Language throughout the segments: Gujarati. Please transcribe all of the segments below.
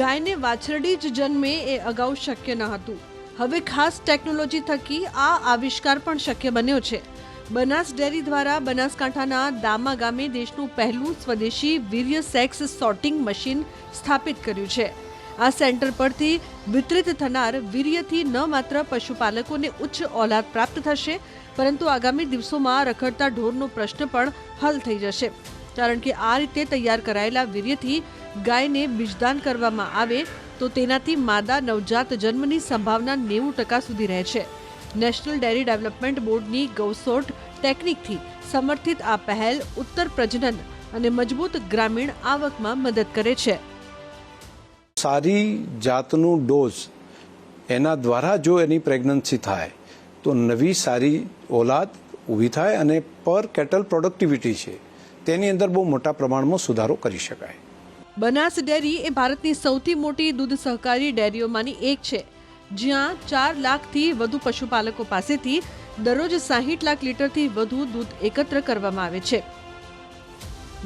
ગાયને વાછરડી જ જન્મે એ અગાઉ શક્ય ન હતું. હવે ખાસ ટેકનોલોજી થકી આ આવિષ્કાર પણ શક્ય બન્યો છે. બનાસ ડેરી દ્વારા બનાસકાંઠાના દામા ગામે દેશનું પહેલું સ્વદેશી વીર્ય સેક્સ સોર્ટિંગ મશીન સ્થાપિત કર્યું છે. આ સેન્ટર પરથી વિતરિત થનાર વીર્યથી ન માત્ર પશુપાલકોને ઉચ્ચ ઓલાદ પ્રાપ્ત થશે, પરંતુ આગામી દિવસોમાં રખડતા ઢોરનો પ્રશ્ન પણ હલ થઈ જશે. કારણ કે આ રીતે તૈયાર કરાયેલા વીર્યથી ગાયને બીજદાન કરવામાં આવે તો તેનાથી માદા નવજાત જન્મની સંભાવના નેવું ટકા સુધી રહે છે. નેશનલ ડેરી ડેવલપમેન્ટ બોર્ડની ગૌસોટ ટેકનિકથી સમર્થિત આ પહેલ ઉત્તર પ્રજનન અને મજબૂત ગ્રામીણ આવકમાં મદદ કરે છે. સારી જાતનું ડોઝ એના દ્વારા જો એની પ્રેગ્નન્સી થાય, તો નવી સારી ઓલાદ ઊભી થાય અને પર કેટલ પ્રોડક્ટિવિટી છે. તેની અંદર બહુ મોટા પ્રમાણમાં સુધારો કરી શકાય. બનાસ ડેરી એ ભારતની સૌથી મોટી દૂધ સહકારી ડેરીઓમાંની એક છે. જ્યાં ચાર લાખથી વધુ પશુપાલકો પાસેથી દરરોજ સાહીઠ લાખ લીટરથી વધુ દૂધ એકત્ર કરવામાં આવે છે.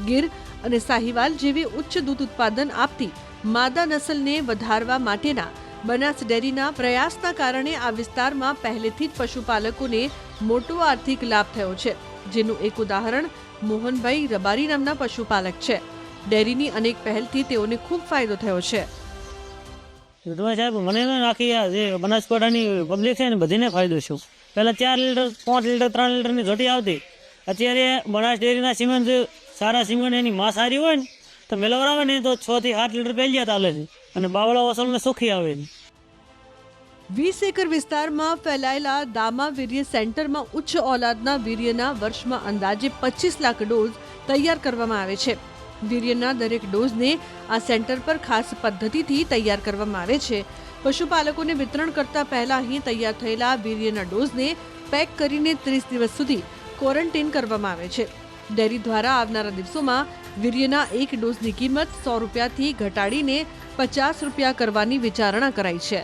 ગીર અને સાહિવાલ જેવી ઉચ્ચ દૂધ ઉત્પાદન આપતી માદા નસલને વધારવા માટેના બનાસ ડેરીના પ્રયાસના કારણે આ વિસ્તારમાં પહેલેથી જ પશુપાલકોને મોટો આર્થિક લાભ થયો છે. જેનું એક ઉદાહરણ મોહનભાઈ રબારી નામના પશુપાલક છે. ડેરીની અનેક પહેલથી તેઓને ખૂબ ફાયદો થયો છે. તમે સાહેબ, મને નાખી જે બનાસકાંઠાની પબ્લિક છે ને બધીને ફાયદો છે. પહેલાં ચાર લીટર, પાંચ લીટર, ત્રણ લીટરની ઘટી આવતી. અત્યારે બનાસ ડેરીના સિમેન્ટ સારા સિમેન્ટ એની માં સારી હોય ને, તો મેલવર આવે ને તો છ થી આઠ લીટર પહેલી આવે છે. અને બાવળા વસલને સુખી આવે છે. વીસ એકર વિસ્તારમાં ફેલાયેલા દામા વીર્ય સેન્ટરમાં ઉચ્ચ ઓલાદના વીર્યના વર્ષમાં અંદાજે પચીસ લાખ ડોઝ તૈયાર કરવામાં આવે છે. વીર્યના દરેક ડોઝને આ સેન્ટર પર ખાસ પદ્ધતિથી તૈયાર કરવામાં આવે છે. પશુપાલકોને વિતરણ કરતા પહેલા અહીં તૈયાર થયેલા વીર્યના ડોઝને પેક કરીને ત્રીસ દિવસ સુધી ક્વોરન્ટીન કરવામાં આવે છે. ડેરી દ્વારા આવનારા દિવસોમાં વીર્યના એક ડોઝની કિંમત સો રૂપિયાથી ઘટાડીને પચાસ રૂપિયા કરવાની વિચારણા કરાઈ છે.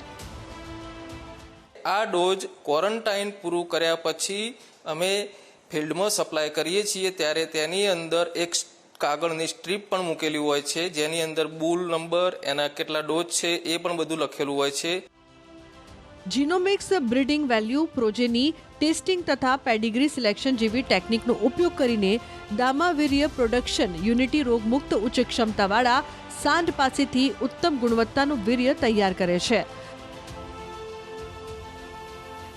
આ ડોઝ ક્વોરન્ટાઇન પૂરું કર્યા પછી અમે ફિલ્ડમાં સપ્લાય કરીએ છીએ ત્યારે તેની અંદર એક કાગળની સ્ટ્રીપ પણ મૂકેલી હોય છે, જેની અંદર બુલ નંબર, એના કેટલા ડોઝ છે, એ પણ બધું લખેલું હોય છે. Genomics breeding value, progeny, testing તથા પેડિગ્રી સિલેક્શન જેવી ટેકનિકનો ઉપયોગ કરીને દામાવીર્ય પ્રોડક્શન યુનિટી રોગમુક્ત ઉચ્ચ ક્ષમતાવાળા સાંઢ પાસેથી ઉત્તમ ગુણવત્તાનું વીર્ય તૈયાર કરે છે.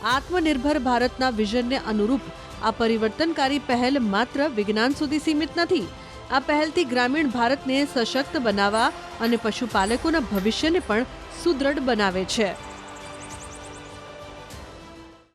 આત્મનિર્ભર ભારતના વિઝનને અનુરૂપ આ પરિવર્તનકારી પહેલ માત્ર વિજ્ઞાન સુધી સીમિત નથી. આ પહેલથી ગ્રામીણ ભારતને સશક્ત બનાવવા અને પશુપાલકોના ભવિષ્યને પણ સુદૃઢ બનાવે છે.